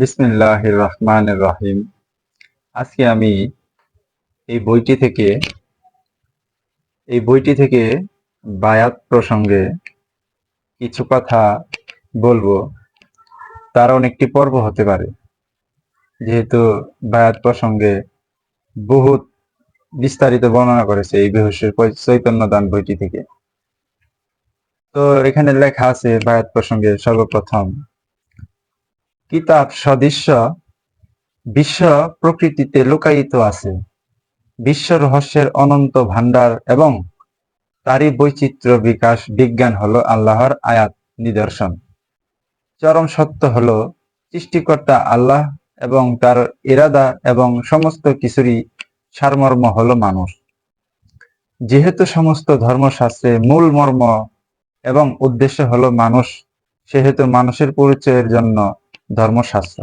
বিসমিল্লাহ রহমান রহিম আজকে আমি এই বইটি থেকে, এই বইটি থেকে বায়াত প্রসঙ্গে কিছু কথা বলব। তার অনেকটি পর্ব হতে পারে। যেহেতু বায়াত প্রসঙ্গে বহুত বিস্তারিত বর্ণনা করেছে এই বেহুশের চৈতন্য দান বইটি থেকে। তো এখানে লেখা আছে বায়াত প্রসঙ্গে সর্বপ্রথম কিতাব সদৃশ্য বিশ্ব প্রকৃতিতে লুকায়িত আছে। বিশ্ব রহস্যের অনন্ত ভান্ডার এবং তারই বৈচিত্র্য বিকাশ বিজ্ঞান হলো আল্লাহর আয়াত নিদর্শন। চরম সত্য হলো, সৃষ্টিকর্তা আল্লাহ এবং তার ইরাদা এবং সমস্ত কিছুরই সারমর্ম হলো মানুষ। যেহেতু সমস্ত ধর্মশাস্ত্রে মূল মর্ম এবং উদ্দেশ্য হলো মানুষ, সেহেতু মানুষের পরিচয়ের জন্য ধর্মশাস্ত্র।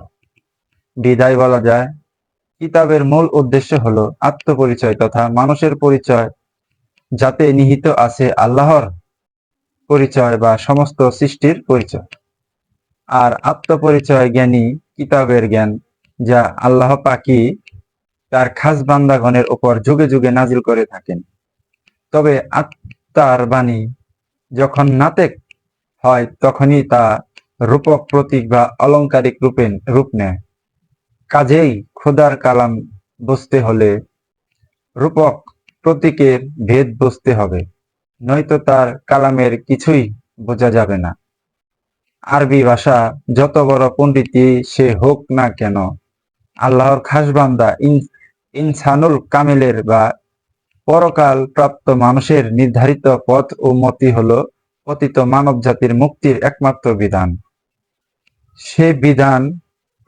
বিদায় বলা যায়, কিতাবের মূল উদ্দেশ্য হলো আত্মপরিচয় তথা মানুষের পরিচয় যাতে নিহিত আছে আল্লাহর পরিচয় বা সমস্ত সৃষ্টির পরিচয়। আর আত্মপরিচয় জ্ঞানী কিতাবের জ্ঞান, যা আল্লাহ পাকি তার খাস বান্দাগণের উপর যুগে যুগে নাজিল করে থাকেন। তবে আত্মার বাণী যখন নাতেক হয়, তখনই তা রূপক প্রতীক বা অলংকারিক রূপে রূপ নেয়। কাজেই খোদার কালাম বুঝতে হলে রূপক প্রতীকের ভেদ বুঝতে হবে, নয়তো তার কালামের কিছুই বোঝা যাবে না। আরবি ভাষা যত বড় পণ্ডিতই সে হোক না কেন, আল্লাহর খাস বান্দা ইনসানুল কামেলের বা পরকাল প্রাপ্ত মানুষের নির্ধারিত পথ ও মতি হল পতিত মানব জাতির মুক্তির একমাত্র বিধান। সে বিধান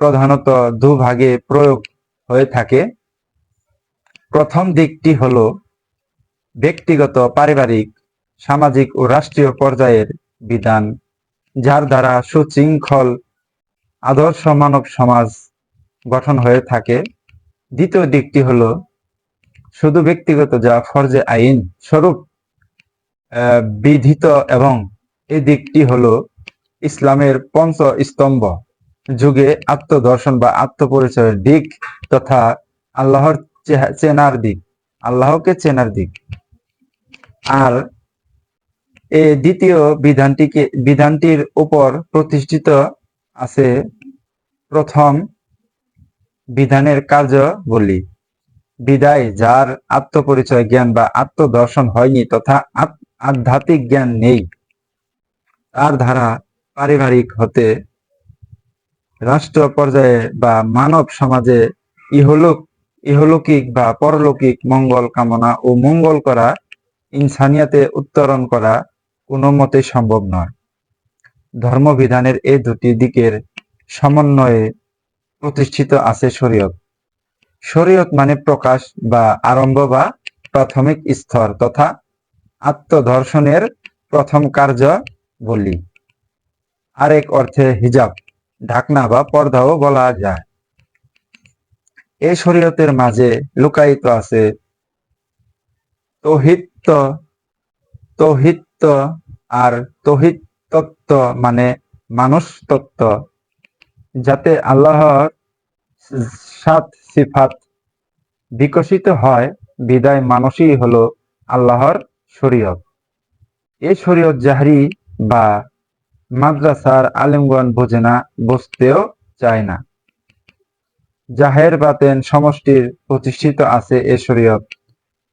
প্রধানত দুভাগে প্রয়োগ হয়ে থাকে। প্রথম দিকটি হল ব্যক্তিগত, পারিবারিক, সামাজিক ও রাষ্ট্রীয় পর্যায়ের বিধান, যার দ্বারা সুশৃঙ্খল, আদর্শ মানব সমাজ গঠন হয়ে থাকে। দ্বিতীয় দিকটি হল শুধু ব্যক্তিগত যা ফরজে আইন স্বরূপ বিধিত এবং এই দিকটি হলো ইসলামের পঞ্চ স্তম্ভ যুগে আত্মদর্শন বা আত্মপরিচয়ের দিক তথা আল্লাহর চেনার দিক, আল্লাহকে চেনার দিক। আর এ দ্বিতীয় বিধানটিকে, বিধানটির উপর প্রতিষ্ঠিত আছে প্রথম বিধানের কার্য বলি বিদায় যার আত্মপরিচয় জ্ঞান বা আত্মদর্শন হয়নি তথা আধ্যাত্মিক জ্ঞান নেই। তার ধারা পারিবারিক হতে রাষ্ট্র পর্যায়ে বা মানব সমাজে ইহলোক ইহলৌকিক বা পরলৌকিক মঙ্গল কামনা ও মঙ্গল করা ইনসানিয়াতে উত্তরণ করা কোনো মতে সম্ভব নয়। ধর্মবিধানের এই দুটি দিকের সমন্বয়ে প্রতিষ্ঠিত আছে শরীয়ত। শরীয়ত মানে প্রকাশ বা আরম্ভ বা প্রাথমিক স্তর তথা আত্মদর্শনের প্রথম কার্য বলি আরেক অর্থে হিজাব, ঢাকনা বা পর্দাও বলা যায়। এই শরীয়তের মাঝে লুকায়িত আছে তহিত্ব তহিত্য আর তহিত তত্ত্ব মানে মানুষ তত্ত্ব যাতে আল্লাহর সাত সিফাত বিকশিত হয়, বিদায় মানুষই হলো আল্লাহর শরীয়ত। এই শরীয়ত জাহারি বা মাদ্রাসার আলিমগণ বোঝে না বুঝতেও চায় না। জাহের বাতেন সমষ্টির প্রতিষ্ঠিত আছে এ শরীয়ত,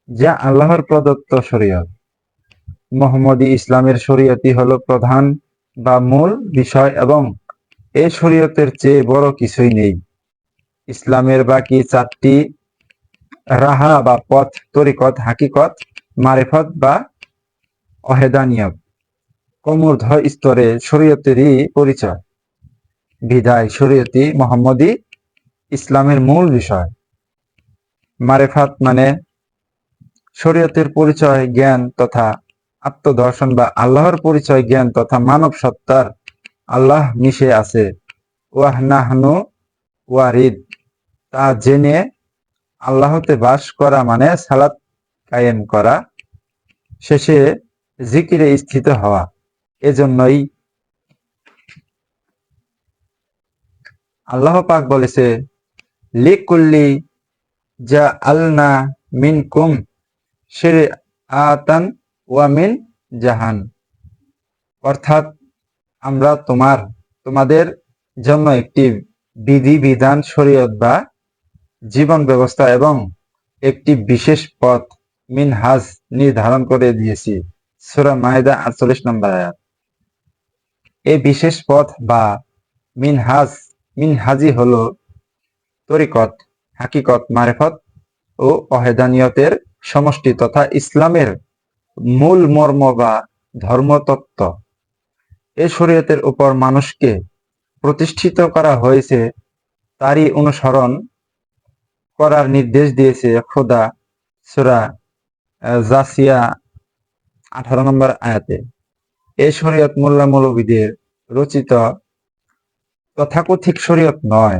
যা আল্লাহর প্রদত্ত শরীয়ত। মোহাম্মদী ইসলামের শরীয়তই হলো প্রধান বা মূল বিষয় এবং এ শরীয়তের চেয়ে বড় কিছুই নেই। ইসলামের বাকি চারটি রাহা বা পথ, তরিকত, হাকিকত, মারেফত বা অহেদানিয়ত। কমূর্ধ স্তরে শরীয়তেরই পরিচয়। বিদায় শরীয়তি মোহাম্মদী ইসলামের মূল বিষয়। মারেফাত মানে শরীয়তের পরিচয় জ্ঞান তথা আত্মদর্শন বা আল্লাহর পরিচয় জ্ঞান তথা মানব সত্তার আল্লাহ মিশে আছে। ওয়াহনাহনু ওয়ারিদ। তা জেনে আল্লাহতে বাস করা মানে সালাত কায়েম করা, শেষে জিকিরে স্থিত হওয়া। এজন্যই আল্লাহ পাক বলেছে, লিকুল্লি যা আলনা মিন কুম সেরে আতান ওয়া মিন জাহান। অর্থাৎ আমরা তোমার, তোমাদের জন্য একটি বিধি বিধান শরীয়ত বা জীবন ব্যবস্থা এবং একটি বিশেষ পথ, মিনহাজ নির্ধারণ করে দিয়েছি। সূরা মায়দা আটচল্লিশ নম্বর আয়াত। এই বিশেষ পথ বা মিনহাজ, মিনহাজি হল তরিকত, হাকিকত, মারেফত ও অহেদানিয়তের সমষ্টি তথা ইসলামের মূল মর্ম বা ধর্মতত্ত্ব। এ শরীয়তের উপর মানুষকে প্রতিষ্ঠিত করা হয়েছে, তারই অনুসরণ করার নির্দেশ দিয়েছে খোদা সুরা জাসিয়া আঠারো নম্বর আয়াতে। এই শরীয়ত মোল্লা মৌলবীদের রচিত তথাকথিক শরীয়ত নয়।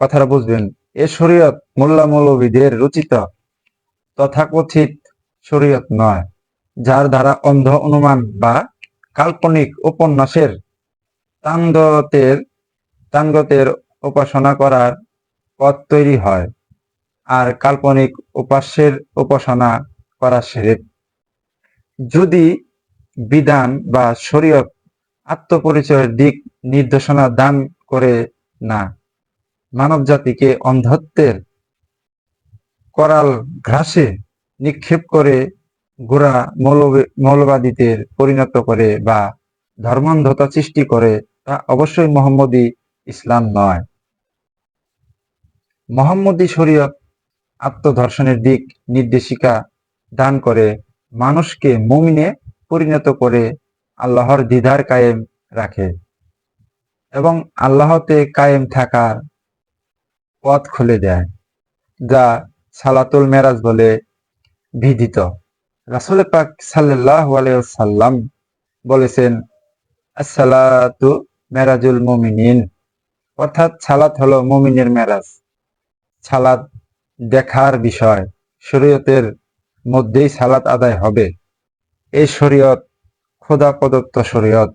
কথাটা বুঝবেন, এ শরীয়ত মোল্লা মৌলবীদের রচিত তথাকথিত শরীয়ত নয়, যার দ্বারা অন্ধ অনুমান বা কাল্পনিক উপন্যাসের তাঙ্গতের তাঙ্গতের উপাসনা করার পথ তৈরি হয় আর কাল্পনিক উপাস্যের উপাসনা করা সেরে। যদি বিধান বা শরীয়ত আত্মপরিচয়ের দিক নির্দেশনা দান করে না। মানব জাতিকে অন্ধত্বের করাল ঘাসে নিক্ষেপ করে গোড়া মৌলবাদীদের পরিণত করে বা ধর্মান্ধতা সৃষ্টি করে, তা অবশ্যই মোহাম্মদী ইসলাম নয়। মোহাম্মদী শরীয়ত আত্মধর্ষণের দিক নির্দেশিকা দান করে মানুষকে মুমিনে পরিণত করে আল্লাহর দিদার কায়েম রাখে এবং আল্লাহতে কায়েম থাকার পথ খুলে দেয়, যা সালাতুল মেরাজ বলে বিদিত রাসুল পাক সাল্লাহ সাল্লাম বলেছেন, আসসালাতু মেরাজুল মুমিনিন অর্থাৎ সালাত হলো মুমিনের মেরাজ। সালাত দেখার বিষয়, শরীয়তের মধ্যেই সালাত আদায় হবে। এই শরীয়ত খোদা প্রদত্ত শরীয়ত,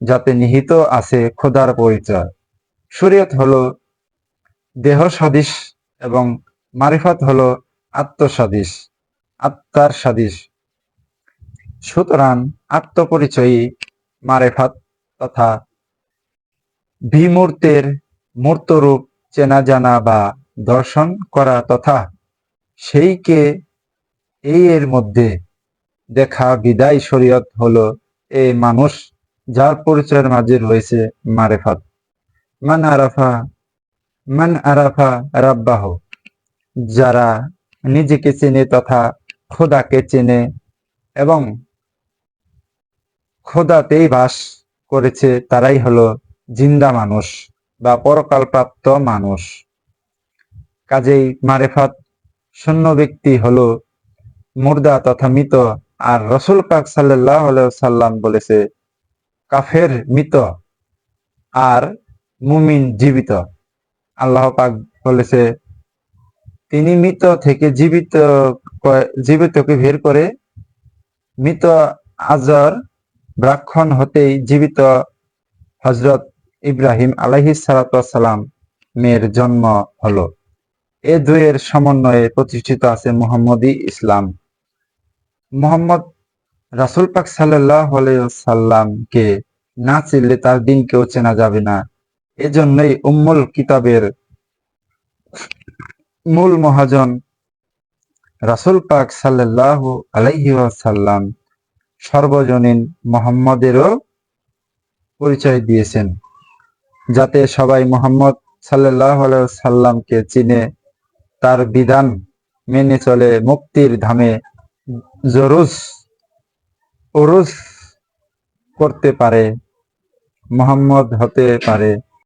যাতে নিহিত আছে খোদার পরিচয়। শরীয়ত হলো দেহ সদিশ এবং মারিফত হলো আত্মসাদিশ, আত্মার সাদিশ। সুতরাং আত্মপরিচয়ী মারেফাত তথা বিমূর্তের মূর্তরূপ চেনা জানা বা দর্শন করা তথা সেইকে এই এর মধ্যে দেখা বিদায় শরীয়ত হলো এই মানুষ যার পরিচয়ের মাঝে রয়েছে মারেফাত। মান আরাফা মান আরাফা রাব্বাহ, যারা নিজেকে চেনে তথা খোদাকে চেনে এবং খোদাতেই বাস করেছে তারাই হলো জিন্দা মানুষ বা পরকালপ্রাপ্ত মানুষ। কাজেই মারেফাত শূন্য ব্যক্তি হলো মুর্দা তথা মৃত আর রসুল পাক সাল্লাম বলেছে, কাফের মৃত আর মুমিন জীবিত। আল্লাহ পাক বলেছে, তিনি মৃত থেকে জীবিত জীবিতকে বের করে মৃত আজর ব্রাক্ষণ হতেই জীবিত হজরত ইব্রাহিম আলাহি সালাম মেয়ের জন্ম হলো। এ দুয়ের সমন্বয়ে প্রতিষ্ঠিত আছে মোহাম্মদী ইসলাম। মোহাম্মদ রাসুল পাক সাল্লামকে না চিনলে তার দিন কেউ চেনা যাবে না। এজন্যই উম্মুল কিতাবের মূল মহাজন রাসুল পাক সাল্লাহ আলাইহি সাল্লাম সর্বজনীন মোহাম্মদেরও পরিচয় দিয়েছেন, যাতে সবাই মোহাম্মদ সাল্লাহ সাল্লামকে চিনে, তার বিধান মেনে চলে, মুক্তির ধামে জরুজ উরুস করতে পারে মোহাম্মদ হতে পারে।